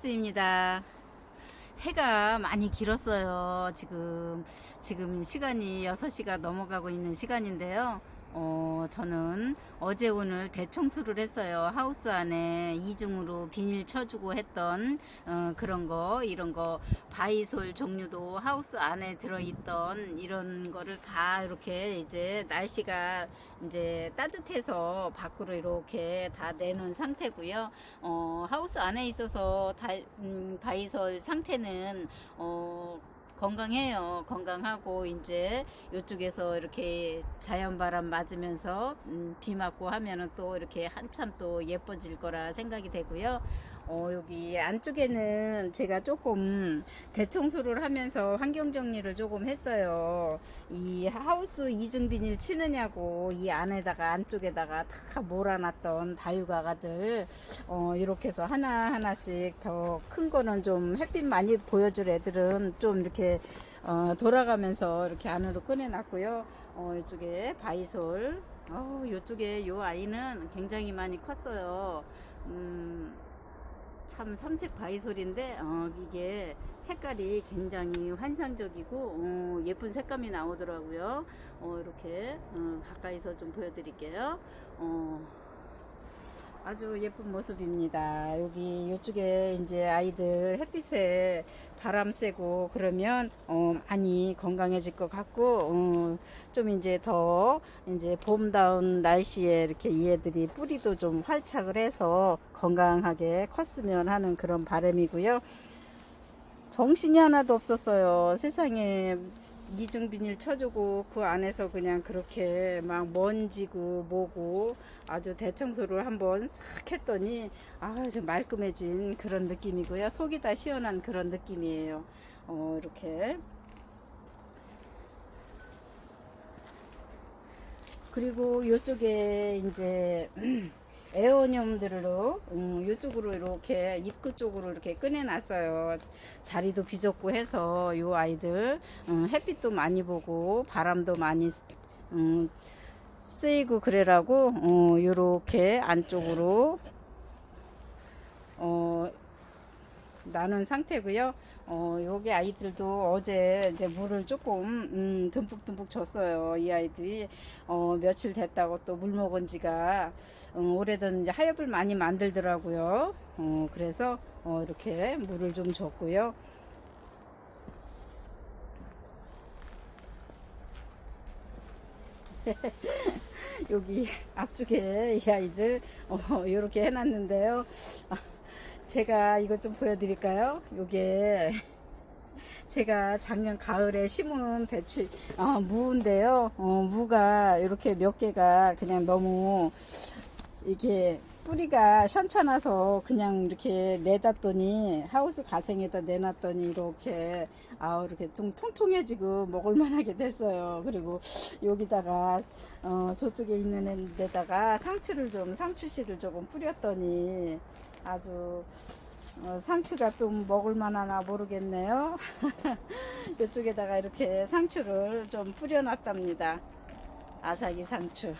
다육하우스입니다. 해가 많이 길었어요. 지금, 지금 시간이 6시가 넘어가고 있는 시간인데요. 어, 저는 어제 오늘 대청소를 했어요. 하우스 안에 이중으로 비닐 쳐주고 했던, 어, 그런 거, 이런 거, 바이솔 종류도 하우스 안에 들어있던 이런 거를 다 이렇게 이제 날씨가 이제 따뜻해서 밖으로 이렇게 다 내놓은 상태고요. 어, 하우스 안에 있어서 다, 음, 바이솔 상태는, 어, 건강해요. 건강하고 이제 이쪽에서 이렇게 자연 바람 맞으면서 음, 비 맞고 하면은 또 이렇게 한참 또 예뻐질 거라 생각이 되고요. 어, 여기 안쪽에는 제가 조금 대청소를 하면서 환경 정리를 조금 했어요. 이 하우스 이중 비닐 치느냐고 이 안에다가 안쪽에다가 다 몰아놨던 다육아가들 어, 이렇게 해서 하나 하나씩 더 큰 거는 좀 햇빛 많이 보여줄 애들은 좀 이렇게 어, 돌아가면서 이렇게 안으로 꺼내놨고요. 어, 이쪽에 바이솔. 어, 이쪽에 요 아이는 굉장히 많이 컸어요. 음, 참 삼색 바이솔인데 어, 이게 색깔이 굉장히 환상적이고 어, 예쁜 색감이 나오더라고요. 어, 이렇게 어, 가까이서 좀 보여드릴게요. 어, 아주 예쁜 모습입니다. 여기 이쪽에 이제 아이들 햇빛에 바람 쐬고 그러면 어, 많이 건강해질 것 같고 어, 좀 이제 더 이제 봄다운 날씨에 이렇게 이 애들이 뿌리도 좀 활착을 해서 건강하게 컸으면 하는 그런 바람이고요. 정신이 하나도 없었어요. 세상에 이중 비닐 쳐주고 그 안에서 그냥 그렇게 막 먼지고 뭐고 아주 대청소를 한번 싹 했더니 아주 말끔해진 그런 느낌이고요. 속이 다 시원한 그런 느낌이에요. 어, 이렇게. 그리고 이쪽에 이제 에어늄들로 음, 이쪽으로 이렇게 입구 쪽으로 이렇게 꺼내놨어요. 자리도 비좁고 해서 이 아이들 음, 햇빛도 많이 보고 바람도 많이 쓰- 음, 쓰이고 그래라고 어, 이렇게 안쪽으로 어, 나눈 상태고요. 어, 여기 아이들도 어제 이제 물을 조금 음, 듬뿍듬뿍 줬어요. 이 아이들이 어, 며칠 됐다고 또 물 먹은 지가 음, 올해는 이제 하엽을 많이 만들더라고요. 어, 그래서 어, 이렇게 물을 좀 줬고요. 여기 앞쪽에 이 아이들 어, 이렇게 해놨는데요. 아, 제가 이것 좀 보여드릴까요? 요게 제가 작년 가을에 심은 배추 아, 무인데요. 어, 무가 이렇게 몇 개가 그냥 너무 이게 뿌리가 현찮아서 그냥 이렇게 내놨더니 하우스 가생에다 내놨더니 이렇게 아 이렇게 좀 통통해지고 먹을만하게 됐어요. 그리고 여기다가 어, 저쪽에 있는 데다가 상추를 좀 상추씨를 조금 뿌렸더니 아주 어, 상추가 좀 먹을 만하나 모르겠네요. 이쪽에다가 이렇게 상추를 좀 뿌려놨답니다. 아삭이 상추.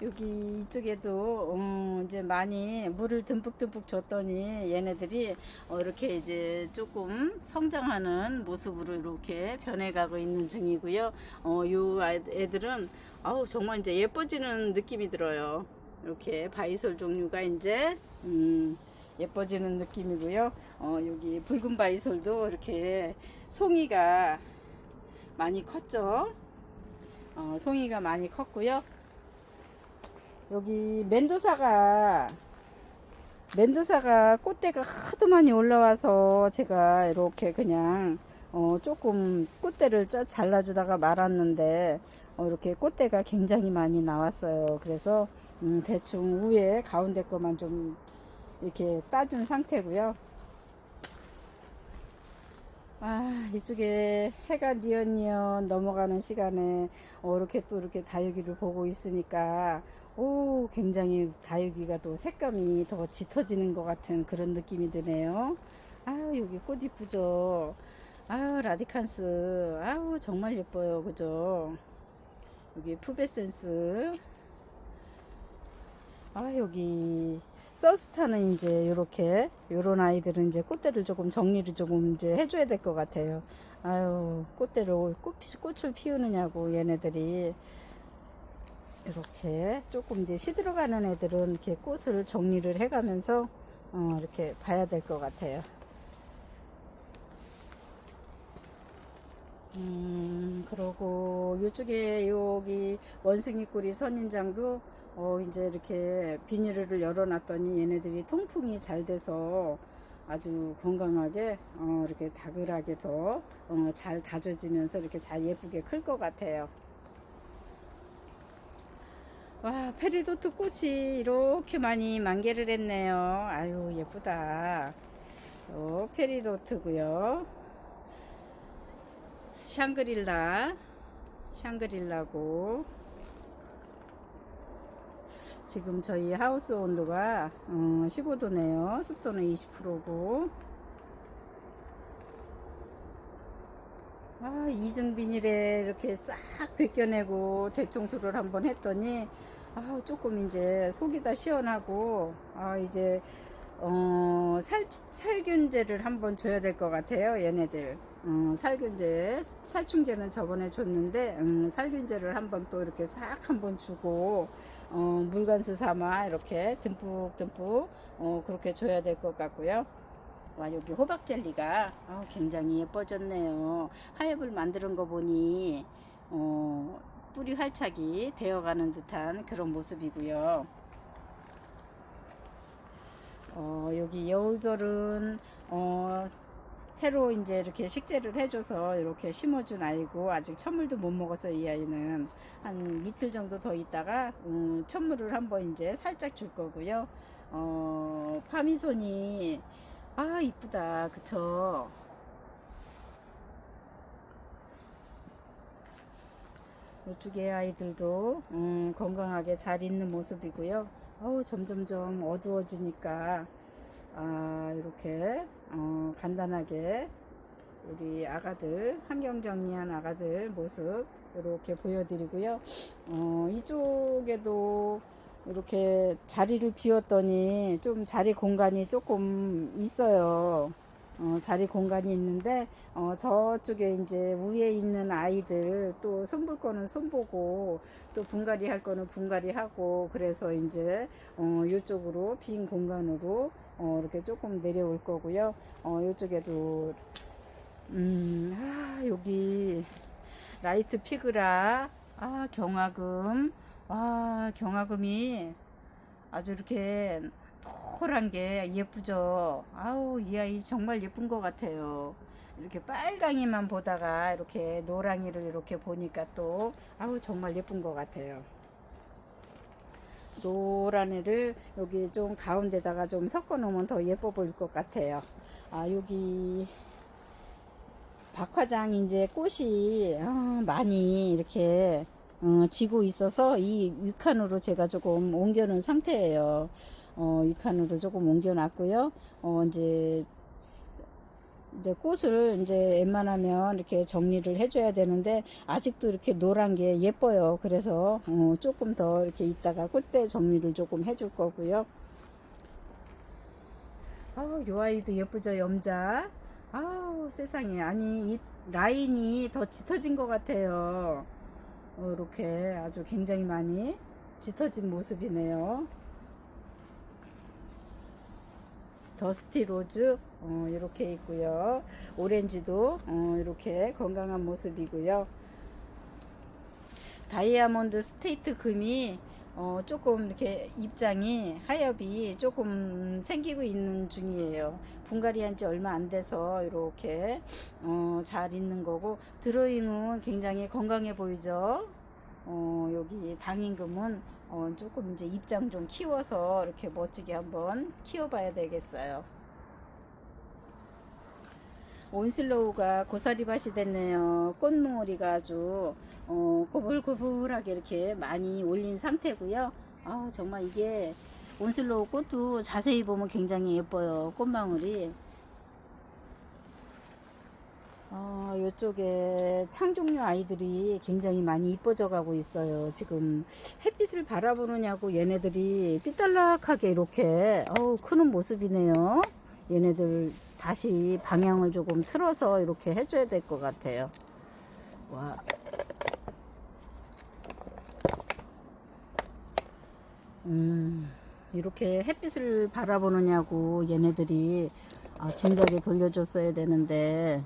여기 이쪽에도 음, 이제 많이 물을 듬뿍듬뿍 줬더니 얘네들이 어, 이렇게 이제 조금 성장하는 모습으로 이렇게 변해가고 있는 중이고요. 어, 요 애들은 아우 정말 이제 예뻐지는 느낌이 들어요. 이렇게 바이솔 종류가 이제 음, 예뻐지는 느낌이고요. 어, 여기 붉은 바이솔도 이렇게 송이가 많이 컸죠. 어, 송이가 많이 컸고요. 여기 멘도사가 멘도사가 꽃대가 하도 많이 올라와서 제가 이렇게 그냥 어 조금 꽃대를 짜- 잘라주다가 말았는데 어 이렇게 꽃대가 굉장히 많이 나왔어요. 그래서 음 대충 위에 가운데 거만 좀 이렇게 따준 상태고요. 아, 이쪽에 해가 니언니언 넘어가는 시간에 어, 이렇게 또 이렇게 다육이를 보고 있으니까 오, 굉장히 다육이가 또 색감이 더 짙어지는 것 같은 그런 느낌이 드네요. 아유, 여기 꽃 이쁘죠? 아유, 라디칸스. 아유, 정말 예뻐요. 그죠? 여기 푸베센스. 아, 여기 서스타는 이제 이렇게 요런 아이들은 이제 꽃대를 조금 정리를 조금 이제 해줘야 될 것 같아요. 아유 꽃대로 꽃, 피- 꽃을 피우느냐고 얘네들이 이렇게 조금 이제 시들어가는 애들은 이렇게 꽃을 정리를 해가면서 어, 이렇게 봐야 될 것 같아요. 음, 그러고 이쪽에 여기 원숭이 꿀이 선인장도 어, 이제 이렇게 비닐을 열어놨더니 얘네들이 통풍이 잘 돼서 아주 건강하게 어, 이렇게 다글하게 더 어, 잘 다져지면서 이렇게 잘 예쁘게 클 것 같아요. 와, 페리도트 꽃이 이렇게 많이 만개를 했네요. 아유, 예쁘다. 요 페리도트고요. 샹그릴라, 샹그릴라고. 지금 저희 하우스 온도가 어, 15도네요. 습도는 20%고. 아, 이중 비닐에 이렇게 싹 벗겨내고 대청소를 한번 했더니 아, 조금 이제 속이 다 시원하고 아, 이제 어, 살, 살균제를 한번 줘야 될 것 같아요, 얘네들. 음, 살균제, 살충제는 저번에 줬는데, 음, 살균제를 한번 또 이렇게 싹 한번 주고, 어, 물간수 삼아 이렇게 듬뿍 듬뿍, 어, 그렇게 줘야 될 것 같고요. 와, 여기 호박 젤리가 아, 굉장히 예뻐졌네요. 하엽을 만드는 거 보니, 어, 뿌리 활착이 되어가는 듯한 그런 모습이고요. 어, 여기 여울별은 어, 새로 이제 이렇게 식재를 해줘서 이렇게 심어준 아이고 아직 천물도 못 먹었어요 이 아이는 한 이틀 정도 더 있다가 음, 천물을 한번 이제 살짝 줄 거고요. 어, 파미손이 아 이쁘다. 그쵸? 이쪽에 아이들도 음, 건강하게 잘 있는 모습이고요. 어우, 점점점 어두워지니까 아, 이렇게 어, 간단하게 우리 아가들 환경 정리한 아가들 모습 이렇게 보여드리고요. 어, 이쪽에도 이렇게 자리를 비웠더니 좀 자리 공간이 조금 있어요. 어, 자리 공간이 있는데 어, 저쪽에 이제 위에 있는 아이들 또 손볼 거는 손보고 또 분갈이 할 거는 분갈이 하고 그래서 이제 어, 이쪽으로 빈 공간으로 어, 이렇게 조금 내려올 거고요. 어, 이쪽에도 음, 아, 여기 라이트 피그라 아, 경화금 아, 경화금이 아주 이렇게 노란 게 예쁘죠. 아우, 이 아이 정말 예쁜 것 같아요. 이렇게 빨강이만 보다가 이렇게 노랑이를 이렇게 보니까 또, 아우, 정말 예쁜 것 같아요. 노란 애를 여기 좀 가운데다가 좀 섞어 놓으면 더 예뻐 보일 것 같아요. 아, 여기 박화장 이제 꽃이 아, 많이 이렇게 어, 지고 있어서 이 위칸으로 제가 조금 옮겨 놓은 상태예요. 어, 이 칸으로 조금 옮겨놨고요. 어, 이제, 이제 꽃을 이제 웬만하면 이렇게 정리를 해줘야 되는데 아직도 이렇게 노란 게 예뻐요. 그래서 어, 조금 더 이렇게 있다가 꽃대 정리를 조금 해줄 거고요. 아우, 요 아이도 예쁘죠, 염자. 아우, 세상에. 아니, 이 라인이 더 짙어진 것 같아요. 어, 이렇게 아주 굉장히 많이 짙어진 모습이네요. 더스티 로즈 어, 이렇게 있고요. 오렌지도 어, 이렇게 건강한 모습이고요. 다이아몬드 스테이트 금이 어, 조금 이렇게 입장이 하엽이 조금 생기고 있는 중이에요. 분갈이 한 지 얼마 안 돼서 이렇게 어, 잘 있는 거고 드로잉은 굉장히 건강해 보이죠. 어, 여기 당임금은 어, 조금 이제 입장 좀 키워서 이렇게 멋지게 한번 키워봐야 되겠어요. 온슬로우가 고사리밭이 됐네요. 꽃몽오리가 아주 어, 고불고불하게 이렇게 많이 올린 상태고요. 아 정말 이게 온슬로우 꽃도 자세히 보면 굉장히 예뻐요. 꽃망울이. 어, 이쪽에 창종류 아이들이 굉장히 많이 이뻐져 가고 있어요. 지금 햇빛을 바라보느냐고 얘네들이 삐딱하게 이렇게 어우, 크는 모습이네요. 얘네들 다시 방향을 조금 틀어서 이렇게 해줘야 될 것 같아요. 와. 음, 이렇게 햇빛을 바라보느냐고 얘네들이 아, 진작에 돌려줬어야 되는데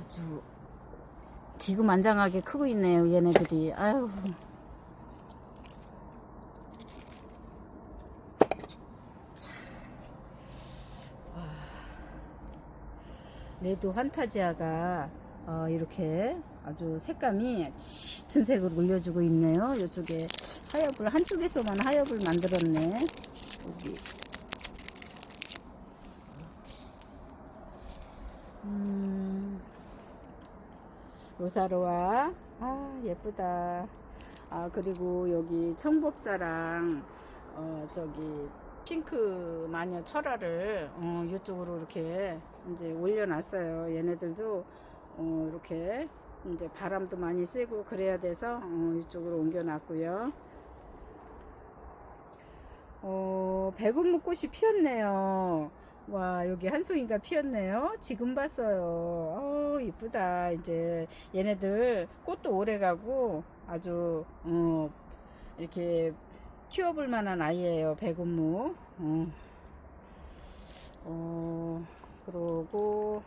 아주 기구만장하게 크고 있네요 얘네들이. 아유 레드 환타지아가 어, 이렇게 아주 색감이 짙은 색으로 올려주고 있네요. 이쪽에 하엽을 한쪽에서만 하엽을 만들었네. 여기 로사로와. 아 예쁘다. 아 그리고 여기 청법사랑 어 저기 핑크 마녀 철화를 어 이쪽으로 이렇게 이제 올려놨어요. 얘네들도 어 이렇게 이제 바람도 많이 쐬고 그래야 돼서 어 이쪽으로 옮겨놨고요. 어 백운무꽃이 피었네요 와 여기 한 송이가 피었네요. 지금 봤어요. 어 이쁘다. 이제 얘네들 꽃도 오래 가고 아주 어 이렇게 키워볼 만한 아이예요 백운무. 어, 어 그러고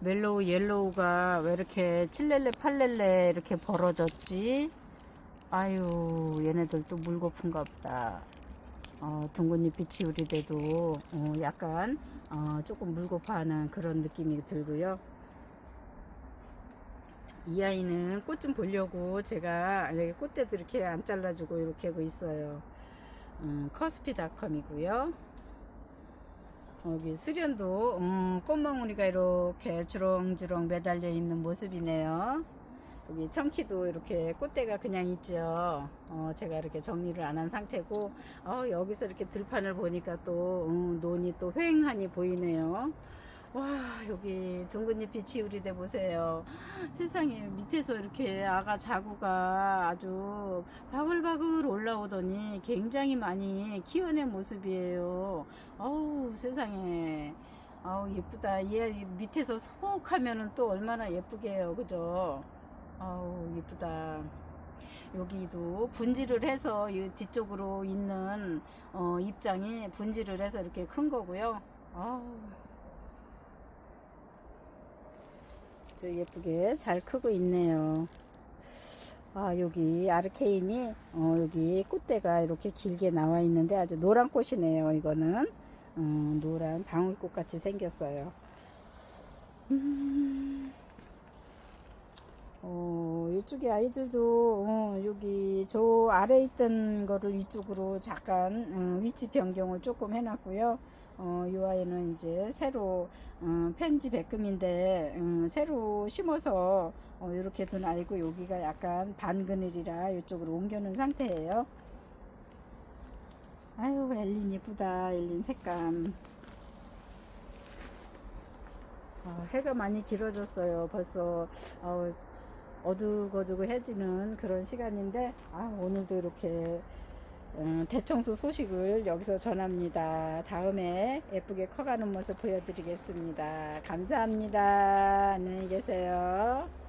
멜로우 옐로우가 왜 이렇게 칠렐레 팔렐레 이렇게 벌어졌지 아유 얘네들 또 물고픈가 보다. 어, 둥근잎이 치우리대도 어, 약간 어, 조금 물고파하는 그런 느낌이 들고요. 이 아이는 꽃 좀 보려고 제가 여기 꽃대도 이렇게 안 잘라주고 이렇게 하고 있어요. 음, 커스피닷컴이고요. 여기 수련도 음, 꽃망울이가 이렇게 주렁주렁 매달려 있는 모습이네요 여기 청키도 이렇게 꽃대가 그냥 있죠. 어, 제가 이렇게 정리를 안 한 상태고, 어, 여기서 이렇게 들판을 보니까 또, 음, 논이 또 휑하니 보이네요. 와, 여기 둥근잎이 지우리대 보세요. 세상에, 밑에서 이렇게 아가 자구가 아주 바글바글 올라오더니 굉장히 많이 키워낸 모습이에요. 어우, 세상에. 아우, 예쁘다. 얘 밑에서 소목하면은 또 얼마나 예쁘게 해요. 그죠? 아우 예쁘다. 여기도 분질을 해서 이 뒤쪽으로 있는 어, 입장이 분질을 해서 이렇게 큰 거고요. 아우. 저 예쁘게 잘 크고 있네요. 아 여기 아르케인이 어, 여기 꽃대가 이렇게 길게 나와 있는데 아주 노란 꽃이네요 이거는. 어, 노란 방울꽃 같이 생겼어요. 음. 어, 이쪽에 아이들도 어, 여기 저 아래 있던 거를 이쪽으로 잠깐 어, 위치 변경을 조금 해놨고요. 어, 이 아이는 이제 새로 어, 펜지 백금인데 음, 새로 심어서 어, 이렇게 둔 아이고 여기가 약간 반그늘이라 이쪽으로 옮겨놓은 상태예요. 아유 엘린 예쁘다 엘린 색감. 어, 해가 많이 길어졌어요. 벌써 어, 어둑어둑해지는 그런 시간인데 아, 오늘도 이렇게 음, 대청소 소식을 여기서 전합니다. 다음에 예쁘게 커가는 모습 보여드리겠습니다. 감사합니다. 안녕히 계세요.